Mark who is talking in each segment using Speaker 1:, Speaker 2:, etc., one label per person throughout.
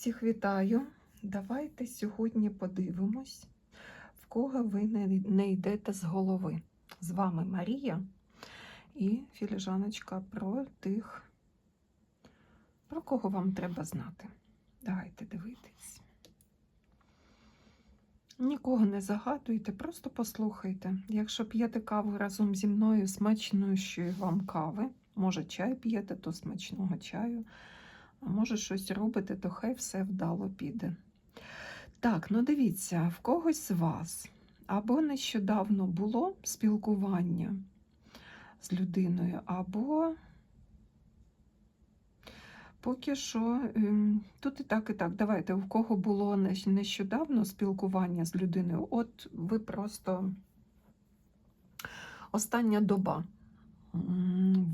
Speaker 1: Всіх вітаю. Давайте сьогодні подивимось, в кого ви не, йдете з голови. З вами Марія і філіжаночка про тих, про кого вам треба знати. Давайте дивитись. Нікого не загадуйте, просто послухайте. Якщо п'єте каву разом зі мною, смачнющої вам кави, може чай п'єте, то смачного чаю. А може, щось робите, то хай все вдало піде. Так, ну дивіться, в когось з вас або нещодавно було спілкування з людиною, або поки що ем, тут і так, і так. Давайте, у кого було нещодавно спілкування з людиною, от ви просто остання доба.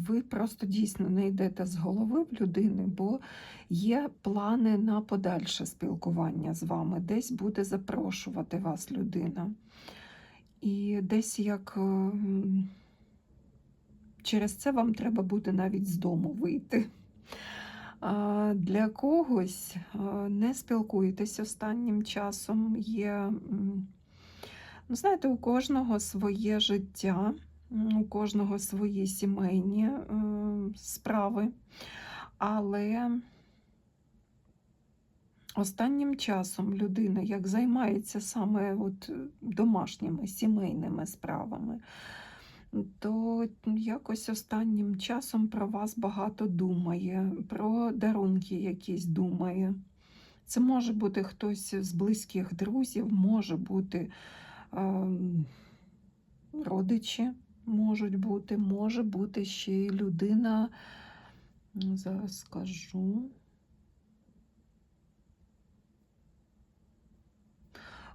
Speaker 1: Ви просто дійсно не йдете з голови в людини, бо є плани на подальше спілкування з вами. Десь буде запрошувати вас людина. І десь як ем, через це вам треба буде навіть з дому вийти. Для когось не спілкуйтесь останнім часом. Є, ну, знаєте, у кожного своє життя. У кожного свої сімейні е, справи, але останнім часом людина як займається саме от е, домашніми сімейними справами, то якось останнім часом про вас багато думає, про дарунки якісь думає. Це може бути хтось з близьких друзів, може бути ем, родичі можуть бути, може бути ще й людина, ну, зараз скажу.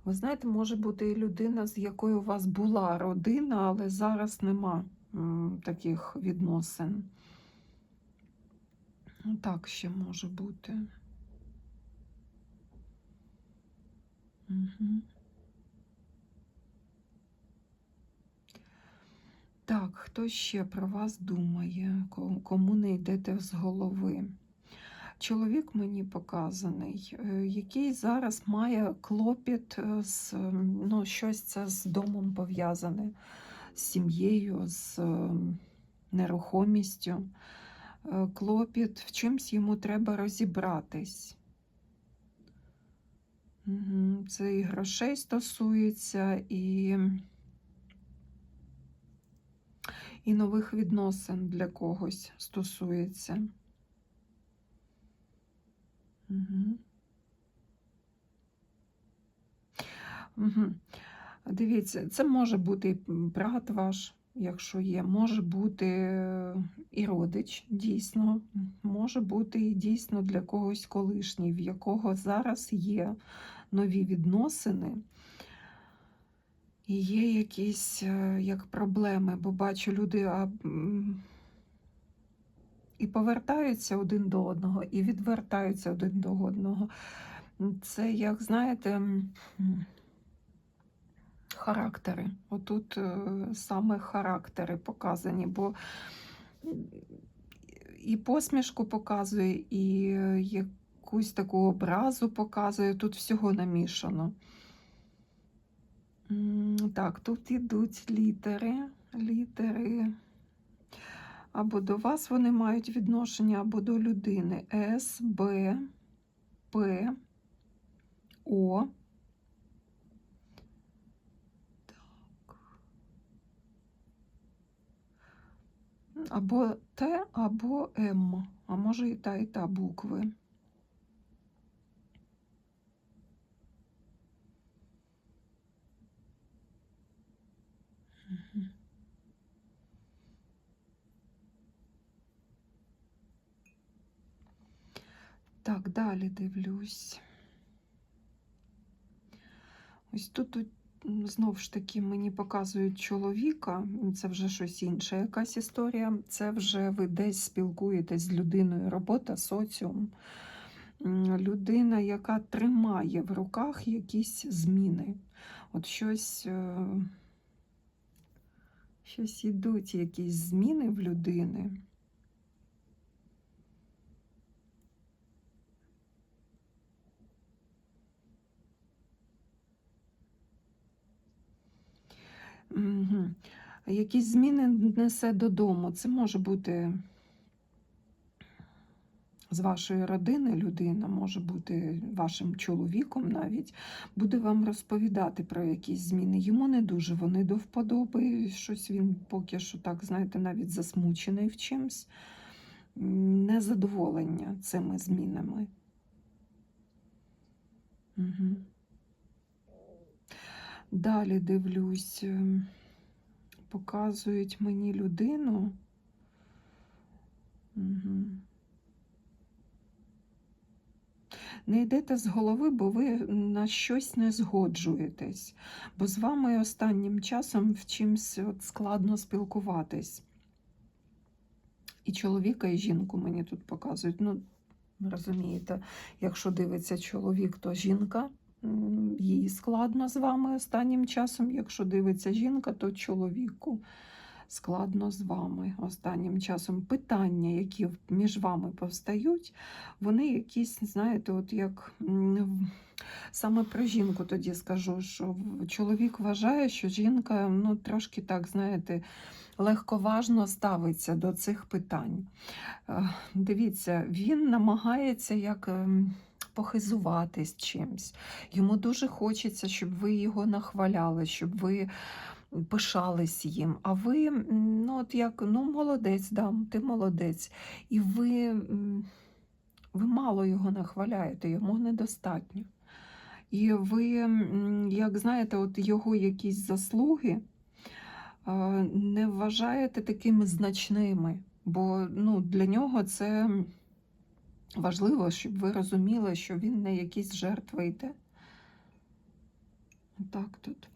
Speaker 1: Ви знаєте, може бути і людина, з якою у вас була родина, але зараз нема таких відносин. Ну, Так ще може бути. Угу. Так, хто ще про вас думає, кому не йдете з голови? Чоловік мені показаний, е, який зараз має клопіт е, з ну, щось це з домом пов'язане, з сім'єю, з нерухомістю. Е, Клопіт, в чимсь йому треба розібратись. Це і грошей стосується, і і нових відносин для когось стосується. Угу. Угу. Дивіться, це може бути брат ваш, якщо є, може бути е, і родич, дійсно, може бути і дійсно для когось колишній, в якого зараз є нові відносини. І є якісь е, як проблеми, бо бачу, люди а, і повертаються один до одного, і відвертаються один до одного. Це, як знаєте, характери. Отут е, саме характери показані, бо і посмішку показує, і е, якусь таку образу показує. Тут всього намішано. Так, тут ідуть літери. Літери. Або до вас вони мають відношення, або до людини. С, Б, П, О. Так. Або Т, або М. А може і та, і та букви. Так, далі дивлюсь. Ось тут, тут м, знов ж таки мені показують чоловіка, це вже щось інше, якась історія. Це вже ви десь спілкуєтесь з людиною, робота, соціум. Людина, яка тримає в руках якісь зміни. От щось, е, щось ідуть, якісь зміни в людини. Мгм. Якісь зміни несе додому. Це може бути з вашої родини людина, може бути вашим чоловіком навіть, буде вам розповідати про якісь зміни. Йому не дуже вони до вподоби. Щось він поки що так, знаєте, навіть засмучений в чимсь. Незадоволення цими змінами. Угу. Далі дивлюсь, ем, показують мені людину. Угу. Не йдете з голови, бо ви на щось не згоджуєтесь, бо з вами останнім часом в чимсь от складно спілкуватись. І чоловіка, і жінку мені тут показують. Ну, розумієте, якщо дивиться чоловік, то жінка, їй складно з вами останнім часом. Якщо дивиться жінка, то чоловіку складно з вами останнім часом. Питання, які між вами повстають, вони якісь, знаєте, от як саме про жінку тоді скажу, що чоловік вважає, що жінка ну, трошки так, знаєте, легковажно ставиться до цих питань. Е, Дивіться, він намагається як. Похизуватись чимсь. Йому дуже хочеться, щоб ви його нахваляли, щоб ви пишались їм. А ви, ну, от як, ну, молодець, да, ти молодець. І ви, ви мало його нахваляєте, йому недостатньо. І ви, як знаєте, от його якісь заслуги не вважаєте такими значними, бо ну, для нього це важливо, щоб ви розуміли, що він не якісь жертви йде. Так тут.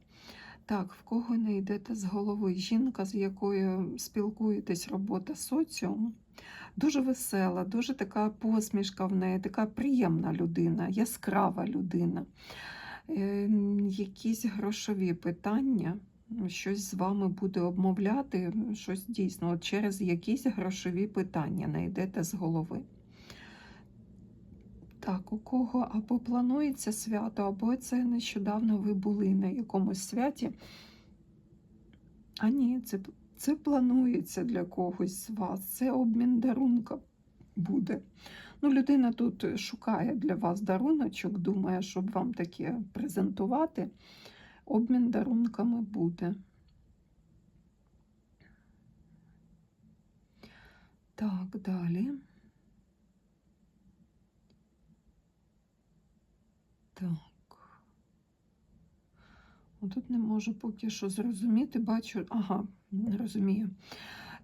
Speaker 1: Так, в кого не йдете з голови? Жінка, з якою спілкуєтесь, робота соціум. Дуже весела, дуже така посмішка в неї, така приємна людина, яскрава людина. Ем, Якісь грошові питання, щось з вами буде обмовляти, щось дійсно, через якісь грошові питання не йдете з голови. Так, у кого або планується свято, або це нещодавно ви були на якомусь святі. А ні, це, це планується для когось з вас. Це обмін дарунка буде. Ну, людина тут шукає для вас даруночок, думає, щоб вам таке презентувати. Обмін дарунками буде. Так, далі. Так. Тут не можу поки що зрозуміти, бачу, ага, не розумію.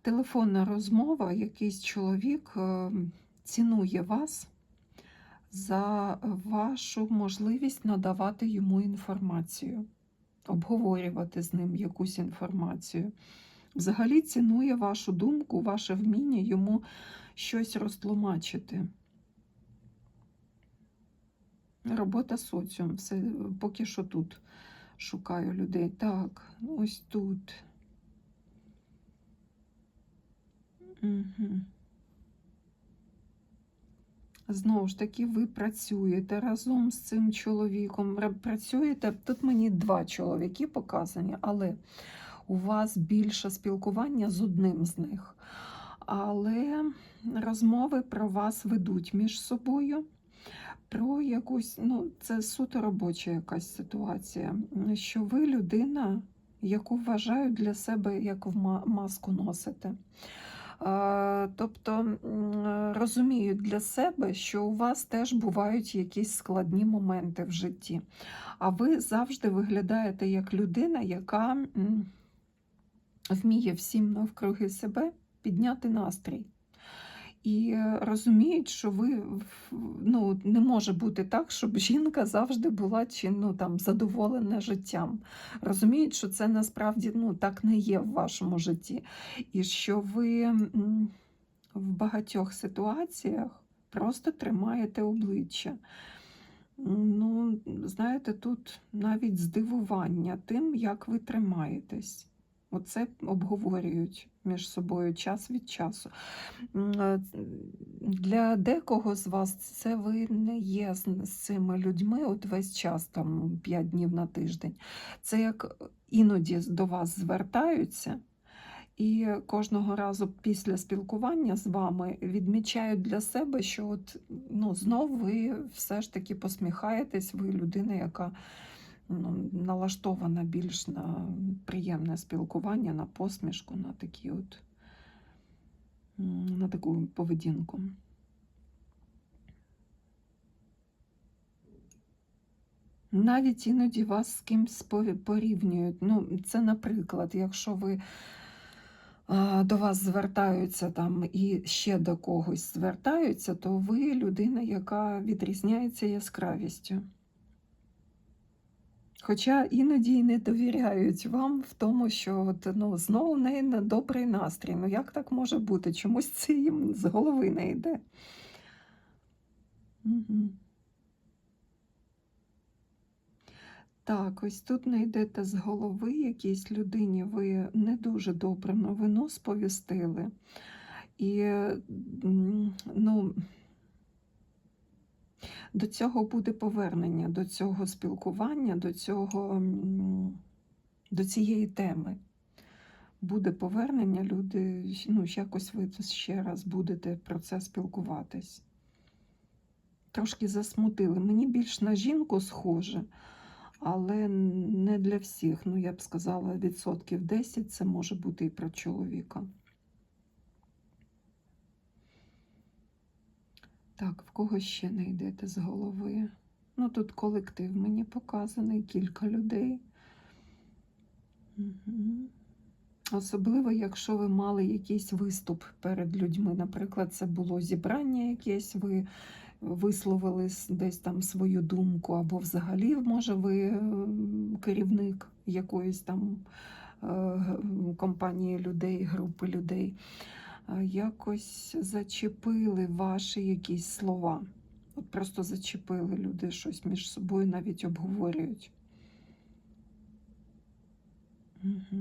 Speaker 1: Телефонна розмова, якийсь чоловік е, цінує вас за вашу можливість надавати йому інформацію, обговорювати з ним якусь інформацію. Взагалі цінує вашу думку, ваше вміння йому щось розтлумачити. Робота соціум, все поки що тут шукаю людей. Так, ось тут. Угу. Знову ж таки, ви працюєте разом з цим чоловіком. Працюєте, тут мені два чоловіки показані, але у вас більше спілкування з одним з них. Але розмови про вас ведуть між собою. Про якусь, ну, це суто робоча якась ситуація, що ви людина, яку вважають для себе як в маску носите. Тобто розуміють для себе, що у вас теж бувають якісь складні моменти в житті. А ви завжди виглядаєте як людина, яка вміє всім навкруги себе підняти настрій. І е, розуміють, що ви ну, не може бути так, щоб жінка завжди була чи ну, там, задоволена життям. Розуміють, що це насправді ну, так не є в вашому житті. І що ви в багатьох ситуаціях просто тримаєте обличчя. Ну, знаєте, тут навіть здивування тим, як ви тримаєтесь. Оце обговорюють між собою час від часу. Е, Для декого з вас це ви не є з цими людьми от весь час, там 5 днів на тиждень. Це як іноді до вас звертаються, і кожного разу після спілкування з вами відмічають для себе, що от, ну, знов ви все ж таки посміхаєтесь, ви людина, яка налаштована більш на приємне спілкування, на посмішку, на такі от на таку поведінку. Навіть іноді вас з кимсь порівнюють. Ну, це, наприклад, якщо ви до вас звертаються там і ще до когось звертаються, то ви людина, яка відрізняється яскравістю. Хоча іноді не довіряють вам в тому, що от, ну, знову в неї добрий настрій. Ну як так може бути? Чомусь це їм з голови не йде. Угу. Так, ось тут знайдете з голови якійсь людині, ви не дуже добре новину сповістили. І ну, до цього буде повернення, до цього спілкування, до цього, до цієї теми. Буде повернення, люди, ну, якось ви ще раз будете про це спілкуватись. Трошки засмутили. Мені більш на жінку схоже, але не для всіх. Ну, я б сказала, відсотків 10 це може бути і про чоловіка. Так, в кого ще не йдете з голови? Ну, тут колектив мені показаний, кілька людей. Особливо, якщо ви мали якийсь виступ перед людьми. Наприклад, це було зібрання якесь, ви висловили десь там свою думку, або взагалі, може, ви керівник якоїсь там е, компанії людей, групи людей. Е, Якось зачепили ваші якісь слова. От просто зачепили люди щось між собою, навіть обговорюють. Угу.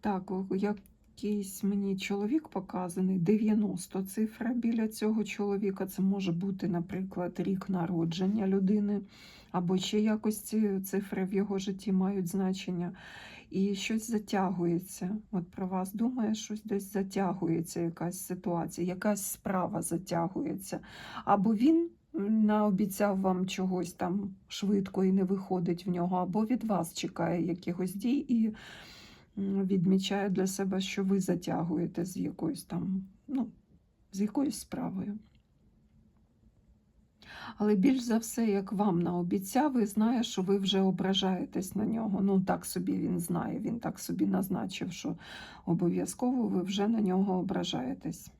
Speaker 1: Так, якийсь мені чоловік показаний, 90 цифра біля цього чоловіка. Це може бути, наприклад, рік народження людини, або ще якось ці цифри в його житті мають значення. І щось затягується. От про вас думає, щось десь затягується, якась ситуація, якась справа затягується. Або він наобіцяв вам чогось там швидко і не виходить в нього, або від вас чекає якихось дій і відмічає для себе, що ви затягуєте з якоюсь там, ну, з якоюсь справою. Але більш за все, як вам наобіцяв, і знає, що ви вже ображаєтесь на нього. Ну, так собі він знає, він так собі назначив, що обов'язково ви вже на нього ображаєтесь.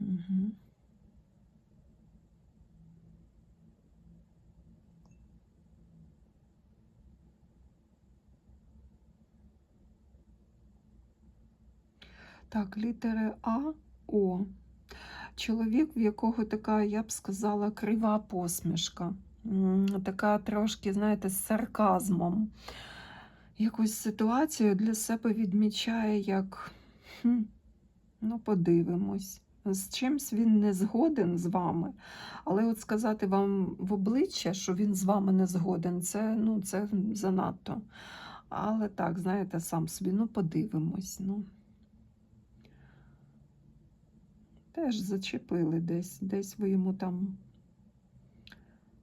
Speaker 1: Угу. Так, літери А, О. Чоловік, в якого така, я б сказала, крива посмішка. Така трошки, знаєте, з сарказмом. Якусь ситуацію для себе відмічає, як хм, ну, подивимось. З чимсь він не згоден з вами, але от сказати вам в обличчя, що він з вами не згоден, це, ну, це занадто. Але так, знаєте, сам собі, ну подивимось. Ну. Теж зачепили десь, десь ви йому там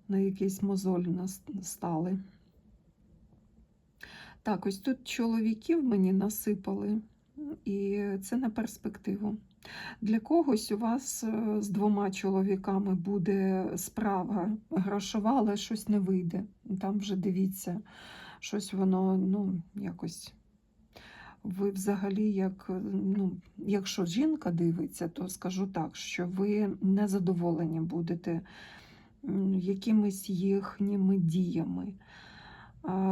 Speaker 1: на якийсь мозоль нас- стали. Так, ось тут чоловіків мені насипали, і це на перспективу. Для когось у вас е, з двома чоловіками буде справа грошова, але щось не вийде. Там вже дивіться, щось воно, ну, якось. Ви взагалі, як, ну, якщо жінка дивиться, то скажу так, що ви незадоволені будете якимись їхніми діями.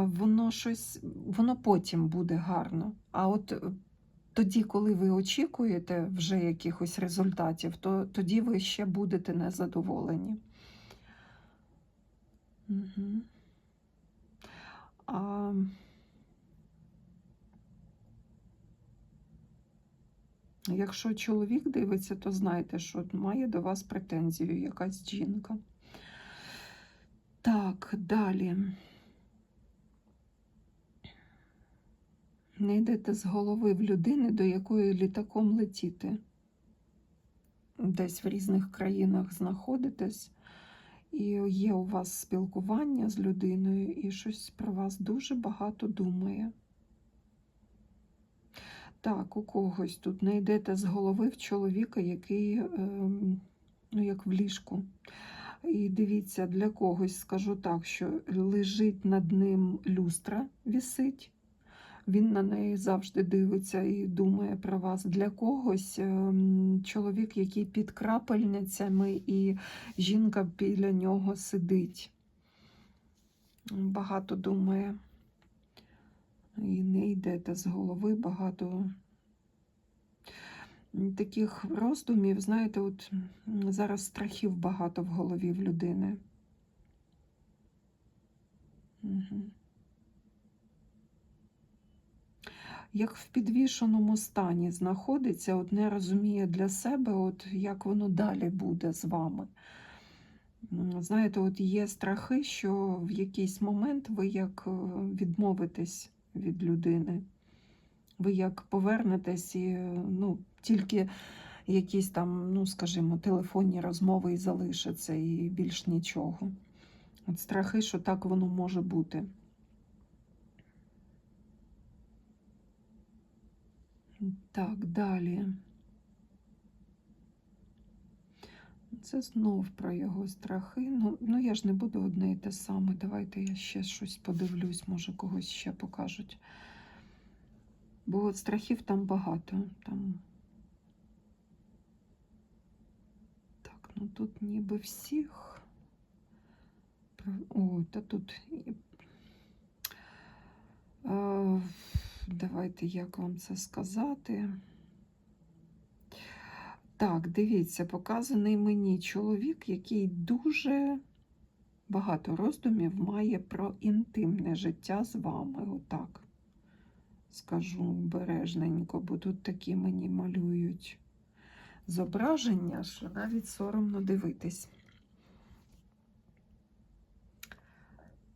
Speaker 1: Воно щось, воно потім буде гарно. А от е, тоді, коли ви очікуєте вже якихось результатів, то тоді ви ще будете незадоволені. Угу. А, Якщо чоловік дивиться, то знайте, що має до вас претензію якась жінка. Так, далі. Не йдете з голови в людини, до якої літаком летіти. Десь в різних країнах знаходитесь, і є у вас спілкування з людиною, і щось про вас дуже багато думає. Так, у когось тут не йдете з голови в чоловіка, який, ем, ну, як в ліжку. І дивіться, для когось скажу так, що лежить над ним люстра, вісить. Він на неї завжди дивиться і думає про вас. Для когось ем, чоловік, який під крапельницями, і жінка біля нього сидить. Багато думає. І не йдете з голови багато таких роздумів, знаєте, от зараз страхів багато в голові в людини. Угу. Як в підвішеному стані знаходиться, от не розуміє для себе, от як воно далі буде з вами. Знаєте, от є страхи, що в якийсь момент ви як е, відмовитесь від людини. Ви як повернетесь і ну, тільки якісь там, ну, скажімо, телефонні розмови і залишаться, і більш нічого. От страхи, що так воно може бути. Так, далі. Це знов про його страхи. Ну, ну я ж не буду одне і те саме. Давайте я ще щось подивлюсь, може когось ще покажуть. Бо от страхів там багато. Там... Так, ну тут ніби всіх. О, та тут. Давайте як вам це сказати. Так, дивіться, показаний мені чоловік, який дуже багато роздумів має про інтимне життя з вами. Отак скажу обережненько, бо тут такі мені малюють зображення, що навіть соромно дивитись.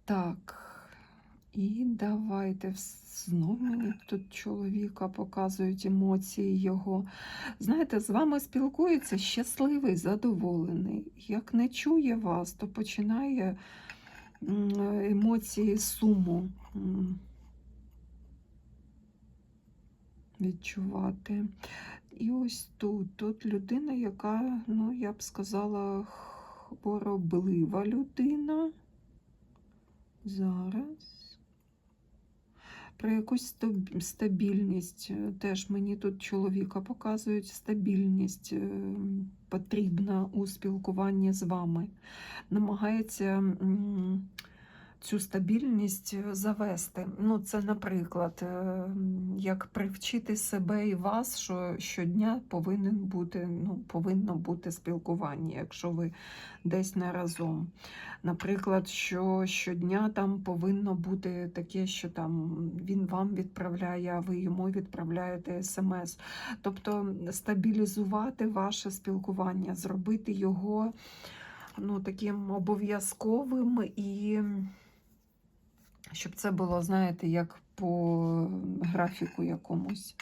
Speaker 1: Так. І давайте знову мені тут чоловіка показують емоції його. Знаєте, з вами спілкується щасливий, задоволений. Як не чує вас, то починає емоції суму відчувати. І ось тут тут людина, яка, ну, я б сказала, хвороблива людина. Зараз про якусь стабільність. Е, теж мені тут чоловіка показують стабільність е, потрібна у спілкуванні з вами. Намагається цю стабільність е, завести. Ну, Це, наприклад, е, як привчити себе і вас, що щодня повинен бути, ну, повинно бути спілкування, якщо ви десь не разом. Наприклад, що щодня там повинно бути таке, що там він вам відправляє, а ви йому відправляєте смс. Тобто стабілізувати ваше спілкування, зробити його ну, таким обов'язковим і щоб це було, знаєте, як по графіку якомусь.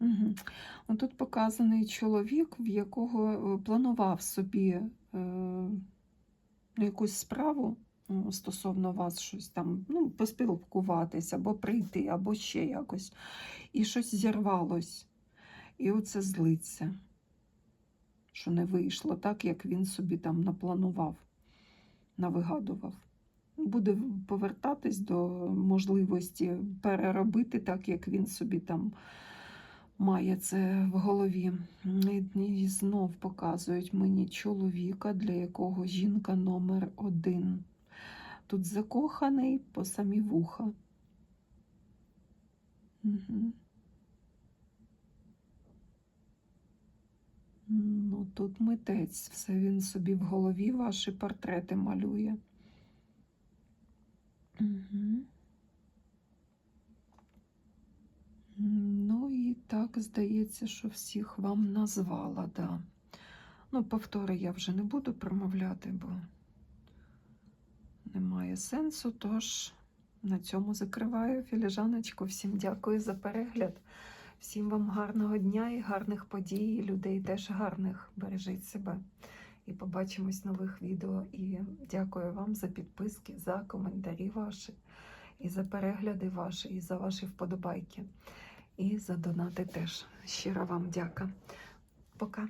Speaker 1: Угу. Тут показаний чоловік, в якого е, планував собі е, ну, якусь справу стосовно вас щось там, ну, поспілкуватися, або прийти, або ще якось. І щось зірвалось. І оце злиться, що не вийшло так, як він собі там напланував, навигадував. Буде повертатись до можливості переробити так, як він собі там має це в голові. І знов показують мені чоловіка, для якого жінка номер один. Тут закоханий по самі вуха. Угу. Ну, тут митець, все він собі в голові ваші портрети малює. Угу. Ну і так здається, що всіх вам назвала, да. Ну, повтори я вже не буду промовляти, бо немає сенсу. Тож на цьому закриваю філіжаночку. Всім дякую за перегляд. Всім вам гарного дня і гарних подій, і людей теж гарних. Бережіть себе. І побачимось нових відео. І дякую вам за підписки, за коментарі ваші, і за перегляди ваші, і за ваші вподобайки. І за донати теж. Щиро вам дяка. Пока.